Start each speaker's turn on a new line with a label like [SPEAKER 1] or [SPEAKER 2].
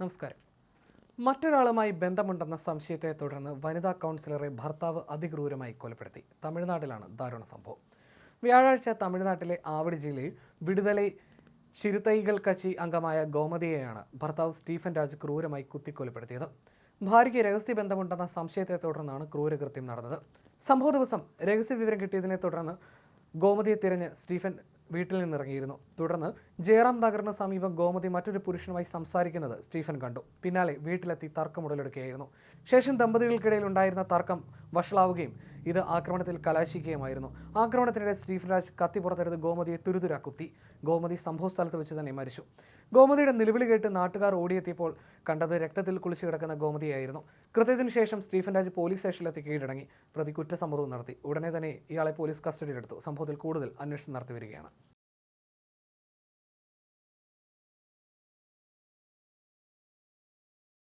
[SPEAKER 1] നമസ്കാരം. മറ്റൊരാളുമായി ബന്ധമുണ്ടെന്ന സംശയത്തെ തുടർന്ന് വനിതാ കൗൺസിലറെ ഭർത്താവ് അതിക്രൂരമായി കൊലപ്പെടുത്തി. തമിഴ്നാട്ടിലാണ് ദാരുണ സംഭവം. വ്യാഴാഴ്ച തമിഴ്നാട്ടിലെ ആവടി ജില്ലയിൽ വിടുതലൈ ചിരുതൈകൾ കച്ചി അംഗമായ ഗോമതിയെയാണ് ഭർത്താവ് സ്റ്റീഫൻ രാജ് ക്രൂരമായി കുത്തിക്കൊലപ്പെടുത്തിയത്. ഭാര്യയ്ക്ക് രഹസ്യ ബന്ധമുണ്ടെന്ന സംശയത്തെ തുടർന്നാണ് ക്രൂരകൃത്യം നടന്നത്. സംഭവ ദിവസം രഹസ്യ വിവരം കിട്ടിയതിനെ തുടർന്ന് ഗോമതിയെ തിരഞ്ഞ് സ്റ്റീഫൻ വീട്ടിൽ നിന്നിറങ്ങിയിരുന്നു. തുടർന്ന് ജയറാം നഗറിന് സമീപം ഗോമതി മറ്റൊരു പുരുഷനുമായി സംസാരിക്കുന്നത് സ്റ്റീഫൻ കണ്ടു. പിന്നാലെ വീട്ടിലെത്തി തർക്കം ഉടലെടുക്കുകയായിരുന്നു. ശേഷം ദമ്പതികൾക്കിടയിൽ ഉണ്ടായിരുന്ന തർക്കം വഷളാവുകയും ഇത് ആക്രമണത്തിൽ കലാശിക്കുകയുമായിരുന്നു. ആക്രമണത്തിനിടെ സ്റ്റീഫൻ രാജ് കത്തി പുറത്തെടുത്ത് ഗോമതിയെ തുരുതുര കുത്തി. ഗോമതി സംഭവസ്ഥലത്ത് വെച്ച് തന്നെ മരിച്ചു. ഗോമതിയുടെ നിലവിളി കേട്ട് നാട്ടുകാർ ഓടിയെത്തിയപ്പോൾ കണ്ടത് രക്തത്തിൽ കുളിച്ചു കിടക്കുന്ന ഗോമതിയായിരുന്നു. കൃത്യത്തിന് ശേഷം സ്റ്റീഫൻ രാജ് പോലീസ് സ്റ്റേഷനിലെത്തി കീഴടങ്ങി. പ്രതി കുറ്റസമ്മതവും നടത്തി. ഉടനെ തന്നെ ഇയാളെ പോലീസ് കസ്റ്റഡിയിലെടുത്തു. സംഭവത്തിൽ കൂടുതൽ അന്വേഷണം നടത്തി വരികയാണ്.